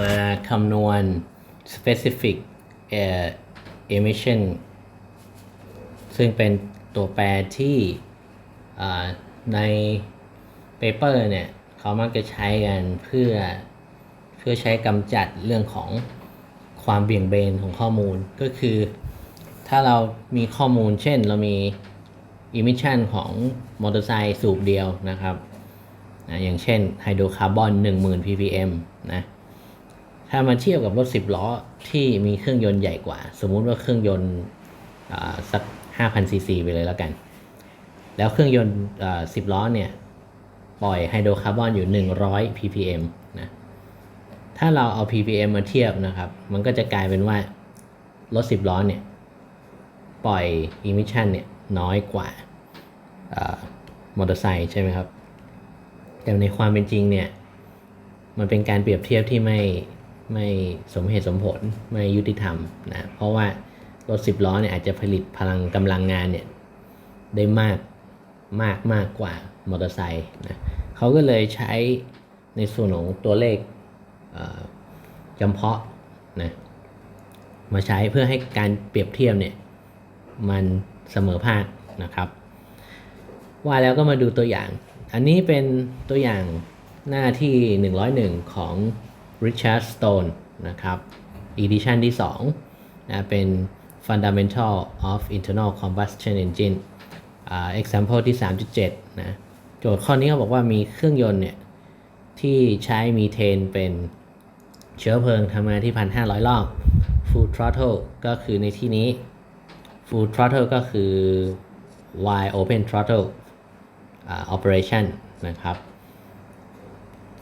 มาคำนวณ specific uh, emission ซึ่งเป็นตัวแปรที่ใน paper เนี่ย เขามักจะใช้กันเพื่อเพื่อใช้กำจัดเรื่องของความเบี่ยงเบนของข้อมูลก็คือ ถ้าเรามีข้อมูลเช่นเรามี emission ของมอเตอร์ไซค์สูบเดียวนะครับ อย่างเช่นไฮโดรคาร์บอน10,000 ppm นะ ถ้ามาเทียบกับรถ 10 ล้อที่มีเครื่องยนต์ใหญ่กว่า สมมุติว่าเครื่องยนต์สัก 5,000 ซีซีไปเลยแล้วกัน แล้วเครื่องยนต์อ่า10 ล้อเนี่ย ปล่อยไฮโดรคาร์บอนอยู่ 100 ppm นะ ถ้าเราเอา ppm มาเทียบนะครับ มันก็จะกลายเป็นว่ารถ 10 ล้อเนี่ย ปล่อย emission เนี่ยน้อยกว่ามอเตอร์ไซค์ใช่ไหมครับ แต่ในความเป็นจริงเนี่ย มันเป็นการเปรียบเทียบที่ไม่ ไม่สมเหตุสมผลไม่ยุติธรรมนะเพราะว่ารถสิบล้อเนี่ยอาจจะผลิตพลังกำลังงานเนี่ยได้มากมากมากกว่ามอเตอร์ไซค์นะเขาก็เลยใช้ในส่วนของตัวเลขจำเพาะนะมาใช้เพื่อให้การเปรียบเทียบเนี่ยมันเสมอภาคนะครับ ว่าแล้วก็มาดูตัวอย่าง อันนี้เป็นตัวอย่างหน้าที่ 101 ของ Richard Stone นะครับ edition ที่2นะเป็น Fundamental of Internal Combustion Engine อ่ example ที่ 3.7 นะ โจทย์ข้อนี้เขาบอกว่ามีเครื่องยนต์เนี่ย ที่ใช้มีเทนเป็นเชื้อเพลิงทำงานที่ 1,500 รอบ full throttle ก็คือในที่นี้ full throttle ก็คือ wide open throttle อ่า operation นะครับ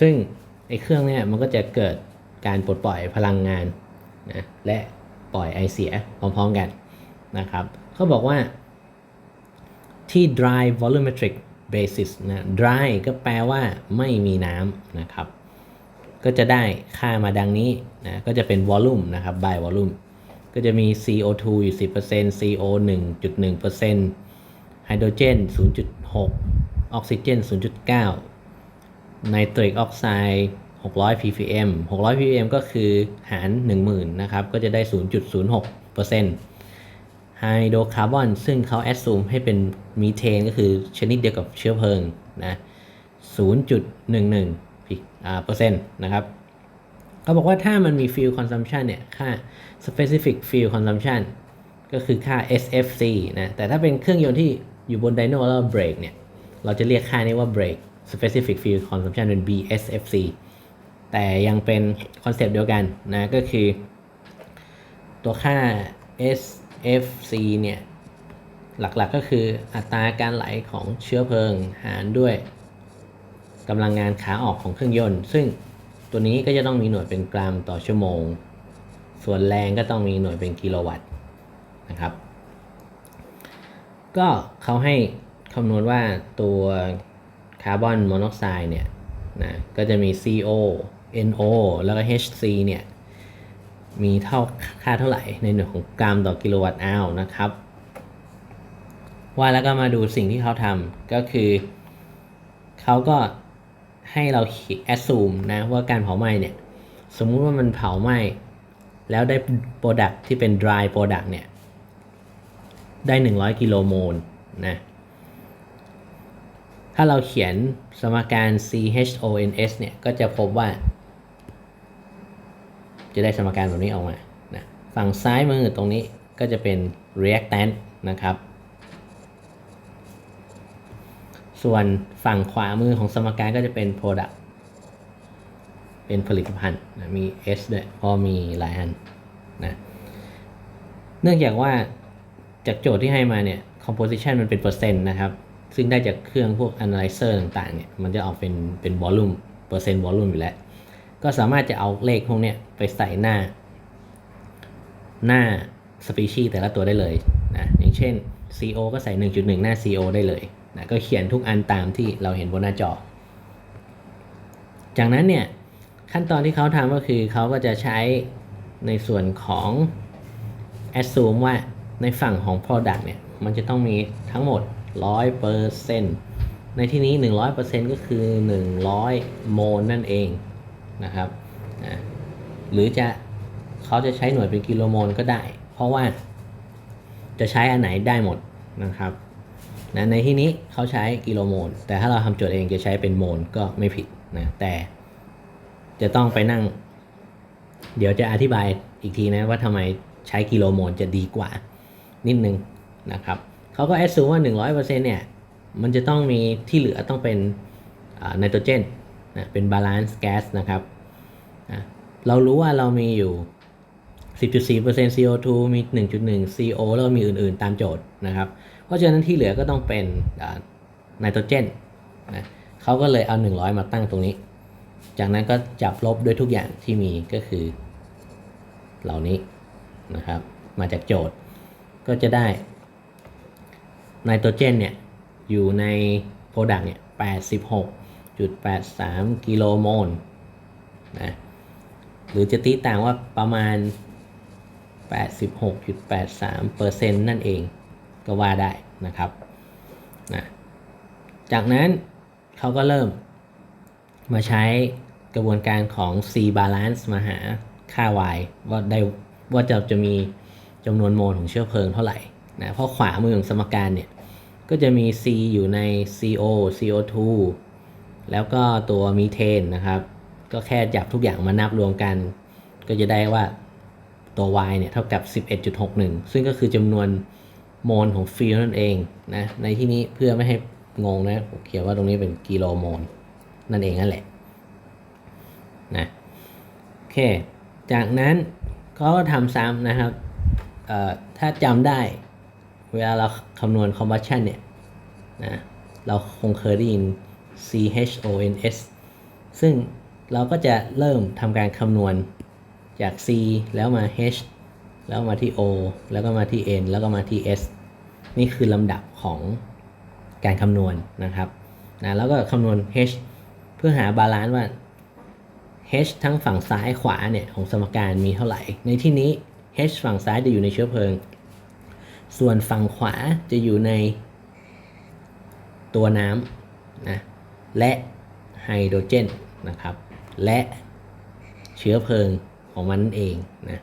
ซึ่ง ไอ้เครื่องเนี่ยมันก็จะเกิดการปลดปล่อยพลังงานนะและปล่อยไอเสียพร้อมๆกันนะครับเขาบอกว่าที่ dry volumetric basis นะ dry ก็แปลว่าไม่มีน้ำนะครับ ก็จะได้ค่ามาดังนี้นะก็จะเป็น volume นะครับ by volume ก็จะมี CO2 อยู่ 10% CO 1.1%ไฮโดรเจน 0.6 ออกซิเจน 0.9 ไนตริกออกไซด์600 ppm 600 ppm ก็คือหาร 10,000 นะครับ ก็จะได้ 0.06%ไฮโดรคาร์บอนซึ่งเขาแอดซูมให้เป็นมีเทนก็คือชนิดเดียวกับเชื้อเพลิงนะ0.11พิอ่าเปอร์เซ็นต์นะครับเขาบอกว่าถ้ามันมี fuel consumption เนี่ย ค่า specific fuel consumption ก็คือค่า SFC นะ แต่ถ้าเป็นเครื่องยนต์ที่อยู่บนไดโนแล้วเบรกเนี่ย เราจะเรียกค่านี้ว่า brake specific fuel consumption เป็น BSFC แต่ยังเป็นคอนเซปต์เดียวกันนะก็คือ ตัวค่า SFC เนี่ย หลักๆก็คืออัตราการไหลของเชื้อเพลิงหารด้วยกำลังงานขาออกของเครื่องยนต์ ซึ่งตัวนี้ก็จะต้องมีหน่วยเป็นกรัมต่อชั่วโมง ส่วนแรงก็ต้องมีหน่วยเป็นกิโลวัตต์นะครับ ก็เขาให้คำนวณว่าตัว คาร์บอนมอนอกไซด์เนี่ยนะก็จะมี CO NO แล้วก็ HC เนี่ย มีเท่าค่าเท่าไหร่ในหน่วยของกรัมต่อกิโลวัตต์อาวนะครับ ว่าแล้วก็มาดูสิ่งที่เขาทำก็คือ เขาก็ให้เราแอดซูมนะว่าการเผาไหม้เนี่ย สมมุติว่ามันเผาไหม้ แล้วได้โปรดักที่เป็น dry product เนี่ย ได้ 100 กิโลโมลนะ ถ้าเราเขียนสมการ CHONS เนี่ยก็จะพบว่า จะได้สมการแบบนี้ออกมานะฝั่งซ้ายมือตรงนี้ก็จะเป็น reactant นะครับ ส่วนฝั่งขวามือของสมการก็จะเป็น product เป็นผลิตภัณฑ์นะมี S ด้วยเพราะมีหลายอันนะเนื่องจากว่าจากโจทย์ที่ให้มาเนี่ย composition มันเป็นเปอร์เซ็นต์นะครับ ซึ่งได้จากเครื่องพวก analyzer ต่างๆเนี่ยมันจะออกเป็นเป็น volume เปอร์เซ็นต์ volume อยู่แล้ว ก็สามารถจะเอาเลขพวกเนี้ยไปใส่หน้า หน้า species แต่ละตัวได้เลยนะอย่างเช่น CO ก็ใส่ 1.1 หน้า CO ได้เลยนะก็เขียนทุกอันตามที่เราเห็นบนหน้าจอ จากนั้นเนี่ยขั้นตอนที่เขาทำก็คือเขาก็จะใช้ในส่วนของ assume ว่าในฝั่งของ product เนี่ย มันจะต้องมีทั้งหมด 100%ในที่นี้100%ก็คือ100โมลนั่นเองนะครับนะหรือจะเขาจะใช้หน่วยเป็นกิโลโมลก็ได้ เพราะว่าจะใช้อันไหนได้หมดนะครับนะในที่นี้เขาใช้กิโลโมล แต่ถ้าเราทำโจทย์เองจะใช้เป็นโมลก็ไม่ผิดนะแต่จะต้องไปนั่ง เดี๋ยวจะอธิบายอีกทีนะว่าทำไมใช้กิโลโมลจะดีกว่านิดนึงนะครับ เขาก็แอดซูว่า 100%เนี่ย มันจะต้องมีที่เหลือต้องเป็นไนโตรเจนนะเป็นบาลานซ์แก๊สนะครับนะเรารู้ว่าเรามีอยู่ 10.4% CO2 มี 1.1 CO แล้วก็มีอื่น ๆ ตามโจทย์นะครับ เพราะฉะนั้นที่เหลือก็ต้องเป็นไนโตรเจนนะเขาก็เลยเอา 100 มาตั้งตรงนี้ จากนั้นก็จับลบด้วยทุกอย่างที่มีก็คือ เหล่านี้นะครับ มาจากโจทย์ก็จะได้ ไนโตรเจนเนี่ยอยู่ในโปรดักต์เนี่ย86.83กิโลโมลนะหรือจะตีต่างว่าประมาณ 86.83เปอร์เซ็นต์นั่นเองก็ว่าได้นะครับนะจากนั้นเขาก็เริ่มมาใช้กระบวนการของ C balance มาหาค่า y ว่าได้ว่าจะจะมีจำนวนโมลของเชื้อเพลิงเท่าไหร่นะเพราะขวามือของสมการเนี่ย ก็จะมี C อยู่ใน CO CO2 แล้วก็ตัวมีเทนนะครับ ก็แค่จับทุกอย่างมานับรวมกัน ก็จะได้ว่าตัว y เนี่ยเท่ากับ 11.61 ซึ่งก็คือจำนวนโมลของฟิลนั่นเองนะ ในที่นี้เพื่อไม่ให้งงนะผมเขียนว่าตรงนี้เป็นกิโลโมลนั่นเองนั่นแหละนะโอเค จากนั้นเขาก็ทำซ้ำนะครับถ้าจำได้ เวลาเราคำนวณ combustion เนี่ยนะเราคงเคยได้ยิน CHONS ซึ่งเราก็จะเริ่มทำการคำนวณจาก C แล้วมา H แล้วมาที่ O แล้วก็มาที่ N แล้วก็มาที่ S นี่คือลำดับของการคำนวณนะครับนะแล้วก็คำนวณ H เพื่อหาบาลานซ์ว่า H ทั้งฝั่งซ้ายขวาเนี่ยของสมการมีเท่าไหร่ ในที่นี้ H ฝั่งซ้ายจะอยู่ในเชื้อเพลิง ส่วนฝั่งขวาจะอยู่ในตัวน้ำนะและไฮโดรเจนนะครับ และเชื้อเพลิงของมันเองนะ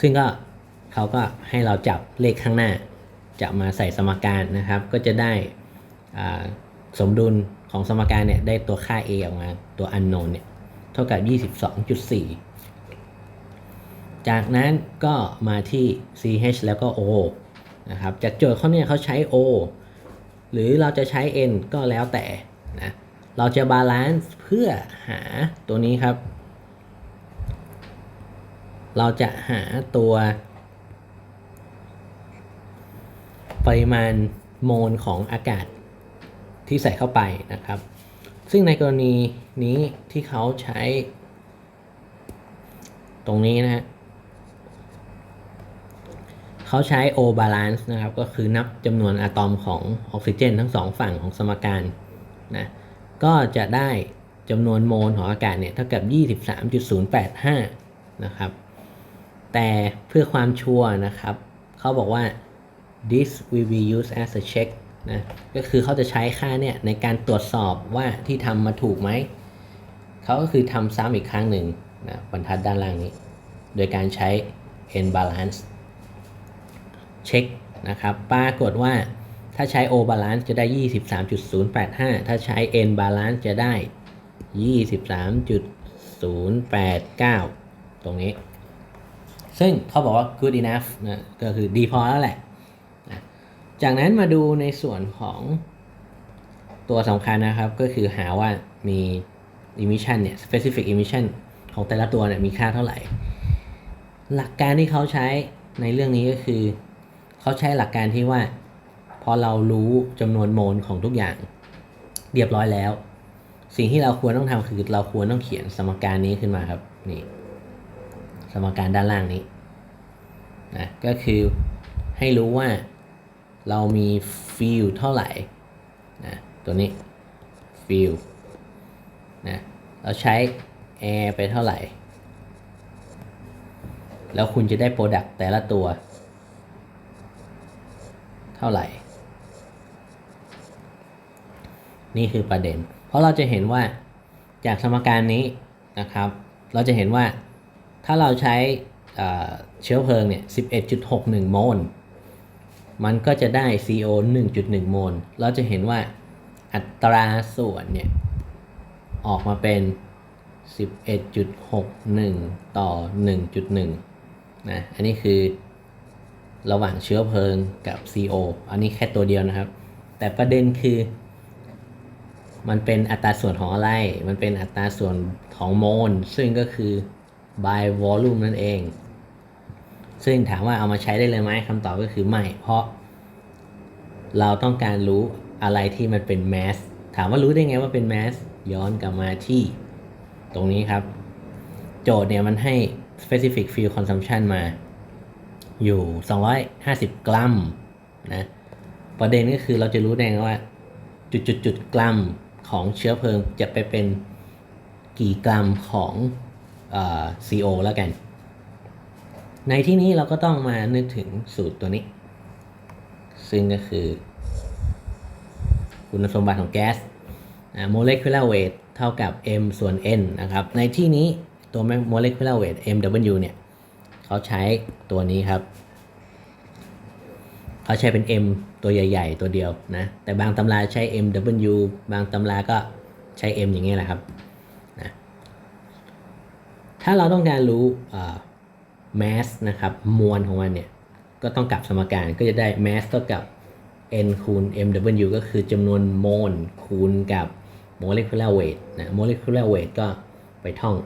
ซึ่งก็เขาก็ให้เราจับเลขข้างหน้า จะมาใส่สมการนะครับ ก็จะได้สมดุลของสมการเนี่ยได้ตัวค่า a ออกมาตัว unknown เนี่ยเท่ากับ 22.4 จากนั้นก็มาที่ ch แล้วก็ o นะครับจากโจทย์เขาเนี่ยเขาใช้ o หรือเราจะใช้ n ก็แล้วแต่นะเราจะบาลานซ์เพื่อหาตัวนี้ครับ เราจะหาตัว ปริมาณโมลของอากาศที่ใส่เข้าไปนะครับ ซึ่งในกรณีนี้ที่เขาใช้ ตรงนี้นะฮะ เขาใช้ O balance นะครับ ก็คือนับจำนวนอะตอมของออกซิเจน ทั้งสองฝั่งของสมการนะ ก็จะได้จำนวนโมลของอากาศเนี่ยเท่ากับ 23.085 นะครับ แต่เพื่อความชัวร์นะครับ เขาบอกว่า this will be used as a check นะ ก็คือเขาจะใช้ค่าเนี่ยในการตรวจสอบว่าที่ทำมาถูกไหม เขาก็คือทำซ้ำอีกครั้งหนึ่งนะบรรทัดด้านล่างนี้ โดยการใช้ n balance เช็คนะครับปรากฏว่าถ้าใช้ O balance จะได้ 23.085 ถ้าใช้ N balance จะได้ 23.089 ตรงนี้ ซึ่งเขาบอกว่า good enough นะก็คือดีพอแล้วแหละ จากนั้นมาดูในส่วนของตัวสำคัญนะครับ ก็คือหาว่ามี emission เนี่ย specific emission ของแต่ละตัวเนี่ยมีค่าเท่าไหร่ หลักการที่เขาใช้ในเรื่องนี้ก็คือ เขาใช้หลักการที่ว่า พอเรารู้จำนวนโมลของทุกอย่าง เรียบร้อยแล้ว สิ่งที่เราควรต้องทำคือเราควรต้องเขียนสมการนี้ขึ้นมาครับนี่สมการด้านล่างนี้นะก็คือให้รู้ว่าเรามีฟิลเท่าไหร่นะตัวนี้ฟิลนะเราใช้ air ไปเท่าไหร่ แล้วคุณจะได้โปรดักต์แต่ละตัว ท่าไหร่ นี่คือประเด็น เพราะเราจะเห็นว่าจากสมการนี้นะครับ เราจะเห็นว่าถ้าเราใช้เอ่อเชื้อเพลิงเนี่ย 11.61 โมล มันก็จะได้ CO 1.1 โมล เราจะเห็นว่าอัตราส่วนเนี่ย ออกมาเป็น 11.61 ต่อ 1.1 นะ อันนี้คือ ระหว่างเชื้อเพลิงกับ CO อันนี้แค่ตัวเดียวนะครับ แต่ประเด็นคือ มันเป็นอัตราส่วนของอะไร มันเป็นอัตราส่วนของโมล ซึ่งก็คือ by volume นั่นเอง ซึ่งถามว่าเอามาใช้ได้เลยไหมคำตอบก็คือไม่ เพราะ เราต้องการรู้อะไรที่มันเป็นแมสถามว่ารู้ได้ไงว่าเป็นแมสย้อนกลับมาที่ตรงนี้ครับ โจทย์เนี่ยมันให้ specific fuel consumption มา อยู่ 250 กรัมนะประเด็นก็คือเราจะรู้ได้ว่า จุดจุดจุดกรัมของเชื้อเพลิงจะไปเป็นกี่กรัมของอ CO แล้วกัน ในที่นี้เราก็ต้องมานึกถึงสูตรตัวนี้ ซึ่งก็คือคุณสมบัติของแก๊สอ่า molecular weight เท่ากับ m ส่วน n นะครับ ในที่นี้ตัว molecular weight mw เนี่ย เขาใช้ตัวนี้ครับ เขาใช้เป็น M ตัวใหญ่ ๆ ตัวเดียวนะ แต่บางตำราใช้ MW บางตำราก็ใช้ M อย่างนี้แหละครับนะถ้าเราต้องการรู้ mass นะครับมวลของมันเนี่ย ก็ต้องกลับสมการก็จะได้ mass เท่ากับ n คูณ mw ก็คือจำนวนโมลคูณกับ molecular weight นะ molecular weight ก็ไปท่อง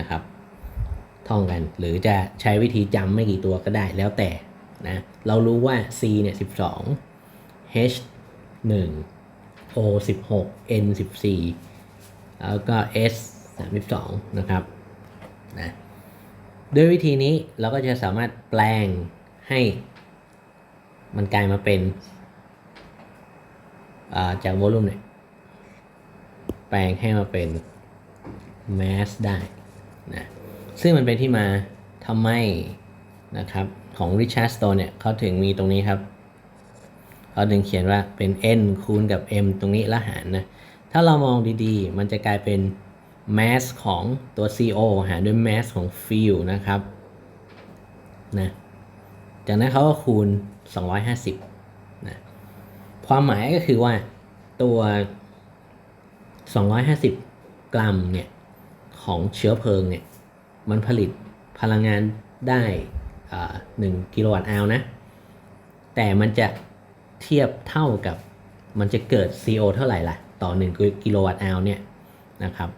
นะครับ ท่องกัน หรือจะใช้วิธีจำไม่กี่ตัวก็ได้แล้วแต่นะเรารู้ว่า c เนี่ย 12 h 1 o 16 n 14แล้วก็ s 32นะครับนะด้วยวิธีนี้เราก็จะสามารถแปลงให้มันกลายมาเป็นอ่าจากโวลูมเนี่ยแปลงให้มาเป็น mass ได้นะ ซึ่งมันเป็นที่มาทำไมนะครับของ Richard Stone เนี่ยเขาถึงมีตรงนี้ครับเขาถึงเขียนว่าเป็น n คูณกับ m ตรงนี้ล้วหารนะ ถ้าเรามองดีๆ มันจะกลายเป็น mass ของตัว CO หารด้วย mass ของ fuel นะครับนะจากนั้นเขาก็คูณ 250นะความหมายก็คือว่าตัว 250 กรัมเนี่ย ของเชื้อเพลิงเนี่ย มันผลิตพลังงานได้อ่า1กิโลวัตต์อาวนะ แต่มันจะเทียบเท่ากับมันจะเกิด CO เท่าไหร่ล่ะ ต่อ 1 กิโลวัตต์อาวเนี่ยนะครับ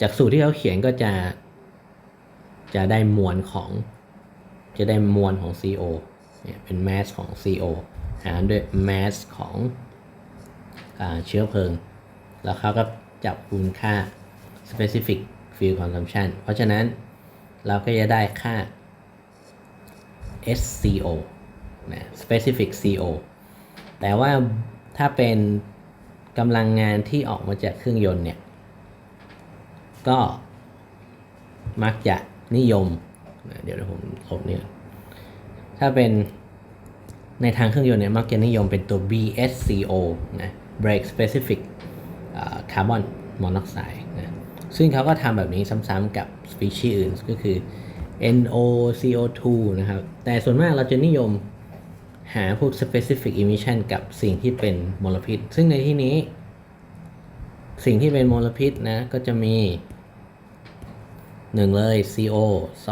จากสูตรที่เขาเขียนก็จะ จะได้มวลของ จะได้มวลของ CO เนี่ยเป็น mass ของ CO หารด้วย mass ของอเชื้อเพลิง แล้วเขาก็จับคูณค่า specific fuel consumption เพราะฉะนั้นเราก็จะได้ค่า SCO นะ specific CO แต่ว่าถ้าเป็นกำลังงานที่ออกมาจากเครื่องยนต์เนี่ย ก็มักจะนิยมนะเดี๋ยวผมลบเนี่ยถ้าเป็นในทางเครื่องยนต์เนี่ยมักจะนิยมเป็นตัว BSCO นะ brake specific carbon monoxide นะ ซึ่งเขาก็ทำแบบนี้ซ้ำๆกับสปีชีส์อื่นก็คือ NOCO2 นะครับ แต่ส่วนมากเราจะนิยมหาพวก specific emission กับสิ่งที่เป็นมลพิษ ซึ่งในที่นี้ สิ่งที่เป็นมลพิษนะ ก็จะมี 1 เลย CO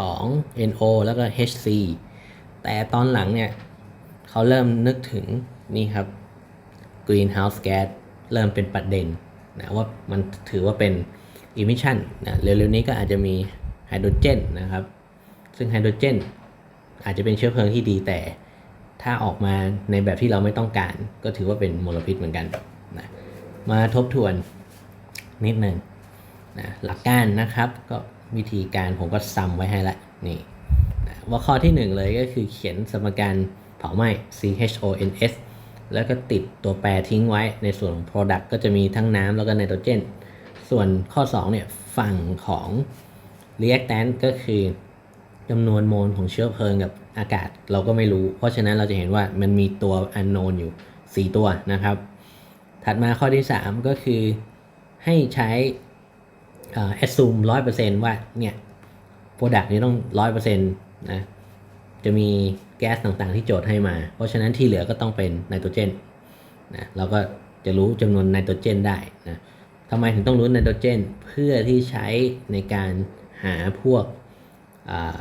2 NO แล้วก็ HC แต่ตอนหลังเนี่ย เขาเริ่มนึกถึงนี่ครับ greenhouse gas เริ่มเป็นประเด็นนะว่ามันถือว่าเป็น emission นะเร็วๆนี้ก็อาจจะมีไฮโดรเจนนะครับ ซึ่งไฮโดรเจนอาจจะเป็นเชื้อเพลิงที่ดีแต่ถ้าออกมาในแบบที่เราไม่ต้องการ ก็ถือว่าเป็นมลพิษเหมือนกันนะมาทบทวนนิดหนึ่งนะหลักการนะครับก็วิธีการผมก็ซ้ำไว้ให้ละนี่นะว่าข้อที่หนึ่งเลยก็คือเขียนสมการเผาไหม้ CHONS แล้วก็ติดตัวแปรทิ้งไว้ในส่วนของ Product ก็จะมีทั้งน้ำแล้วก็ไนโตรเจน ส่วนข้อ2เนี่ยฝั่งของ reactant ก็คือจำนวนโมลของเชื้อเพลิงกับอากาศเราก็ไม่รู้ เพราะฉะนั้นเราจะเห็นว่ามันมีตัว unknown อยู่ 4 ตัวนะครับ ถัดมาข้อที่ 3 ก็คือให้ใช้อ่อ assume ร้อยเปอร์เซนต์ว่าเนี่ย product นี้ต้องร้อยเปอร์เซ็นต์นะจะมีแก๊สต่างๆที่โจทย์ให้มา เพราะฉะนั้นที่เหลือก็ต้องเป็นไนโตรเจนนะเราก็จะรู้จำนวนไนโตรเจนได้นะ ทำไมถึงต้องรู้ไนโตรเจน เพื่อที่ใช้ในการหาพวกเอ่า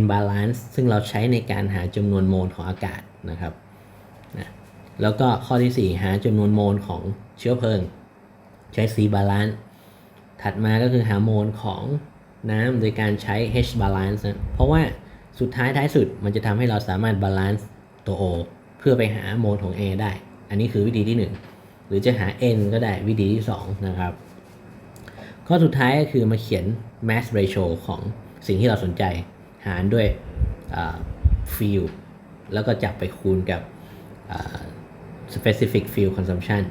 n balance ซึ่งเราใช้ในการหาจำนวนโมลของอากาศนะครับนะแล้วก็ข้อที่ 4 หาจำนวนโมลของเชื้อเพลิง ใช้ C balance ถัดมาก็คือหาโมลของน้ำโดยการใช้ H balance นะเพราะว่าสุดท้ายท้ายสุดมันจะทำให้เราสามารถ balance ตัว O เพื่อไปหาโมลของ A ได้ อันนี้คือวิธีที่ 1 หรือจะหา N ก็ได้วิธีที่ 2 นะครับ ข้อสุดท้ายก็คือมาเขียน mass ratio ของสิ่งที่เราสนใจ หารด้วย field แล้วก็จับไปคูณกับ specific field consumption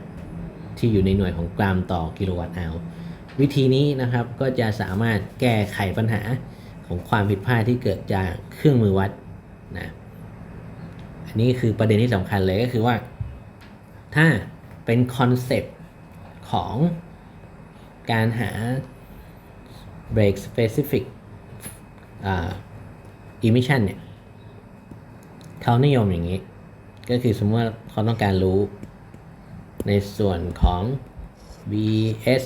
ที่อยู่ในหน่วยของกรัมต่อกิโลวัตต์อาววิธีนี้นะครับก็จะสามารถแก้ไขปัญหาของความผิดพลาดที่เกิดจากเครื่องมือวัดนะอันนี้คือประเด็นที่สำคัญเลยก็คือว่า ถ้า เป็นคอนเซปต์ของการหา break specific อ emission เนี่ยเขานิยมอย่างนี้ ก็คือสมมติว่าเขาต้องการรู้ในส่วนของ VS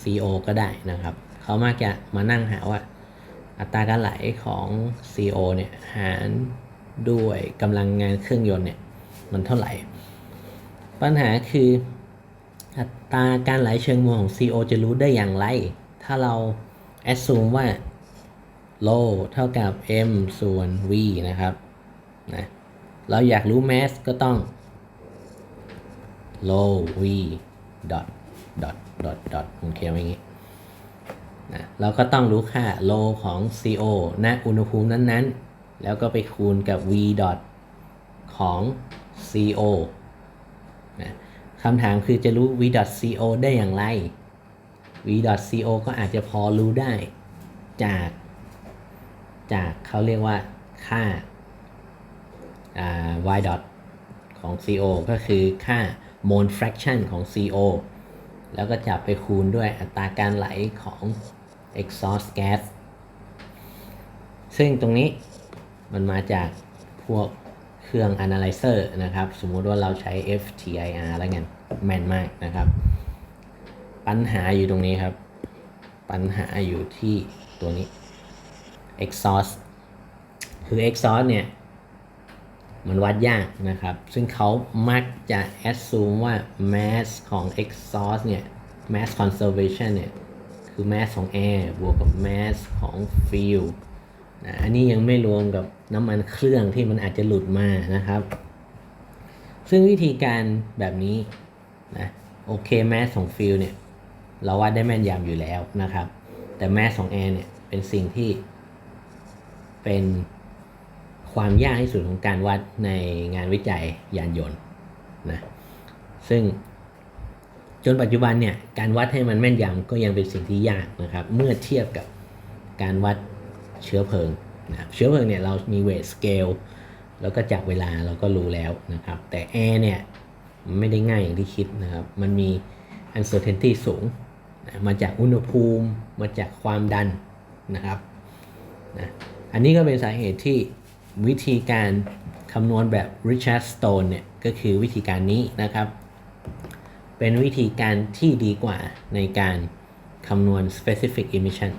CO ก็ได้นะครับ เขามักจะมานั่งหาว่า อัตราการไหลของ CO เนี่ย หารด้วยกำลังงานเครื่องยนต์เนี่ย มันเท่าไหร่ ปัญหาคืออัตราการไหลเชิงมวลของ CO จะรู้ได้อย่างไร ถ้าเรา assume ว่า low เท่ากับ m ส่วน v นะครับนะเราอยากรู้ mass ก็ต้อง low v dot dot dot dot ผมเขียนไว้อย่างนี้นะเราก็ต้องรู้ค่า low ของ CO ณอุณหภูมินั้นๆ แล้วก็ไปคูณกับ v dot ของ CO นะคำถามคือจะรู้ v. co ได้อย่างไร v. co ก็อาจจะพอรู้ได้ จาก จากเขาเรียกว่าค่า y dot ของ CO ก็คือค่า mole fraction ของ CO แล้วก็จับไปคูณด้วยอัตราการไหลของ exhaust gas ซึ่งตรงนี้มันมาจากพวก เครื่อง analyzer นะครับ สมมุติว่าเราใช้ FTIR แล้วกันแม่นมากนะครับ ปัญหาอยู่ตรงนี้ครับ ปัญหาอยู่ที่ตัวนี้ exhaust คือ exhaust เนี่ย มันวัดยากนะครับ ซึ่งเขามักจะ assume ว่า mass ของ exhaust เนี่ย mass conservation เนี่ย คือ mass ของ air บวกกับ mass ของ fuel อันนี้ยังไม่รวมกับน้ำมันเครื่องที่มันอาจจะหลุดมานะครับ ซึ่งวิธีการแบบนี้นะโอเค mass ของ fuel เนี่ย เราวัดได้แม่นยำอยู่แล้วนะครับ แต่ mass ของ air เนี่ยเป็นสิ่งที่เป็นความยากที่สุดของการวัดในงานวิจัยยานยนต์นะซึ่งจนปัจจุบันเนี่ยการวัดให้มันแม่นยำก็ยังเป็นสิ่งที่ยากนะครับ เมื่อเทียบกับการวัด เชื้อเพลิงนะครับเชื้อเพลิงเนี่ยเรามีเวทสเกลแล้วก็จากเวลาเราก็รู้แล้วนะครับ แต่แอร์เนี่ยมันไม่ได้ง่ายอย่างที่คิดนะครับ มันมี uncertainty สูงนะมาจากอุณหภูมิ มาจากความดันนะครับนะอันนี้ก็เป็นสาเหตุที่วิธีการคำนวณแบบ Richard Stone เนี่ยก็คือวิธีการนี้นะครับ เป็นวิธีการที่ดีกว่าในการคำนวณ specific emission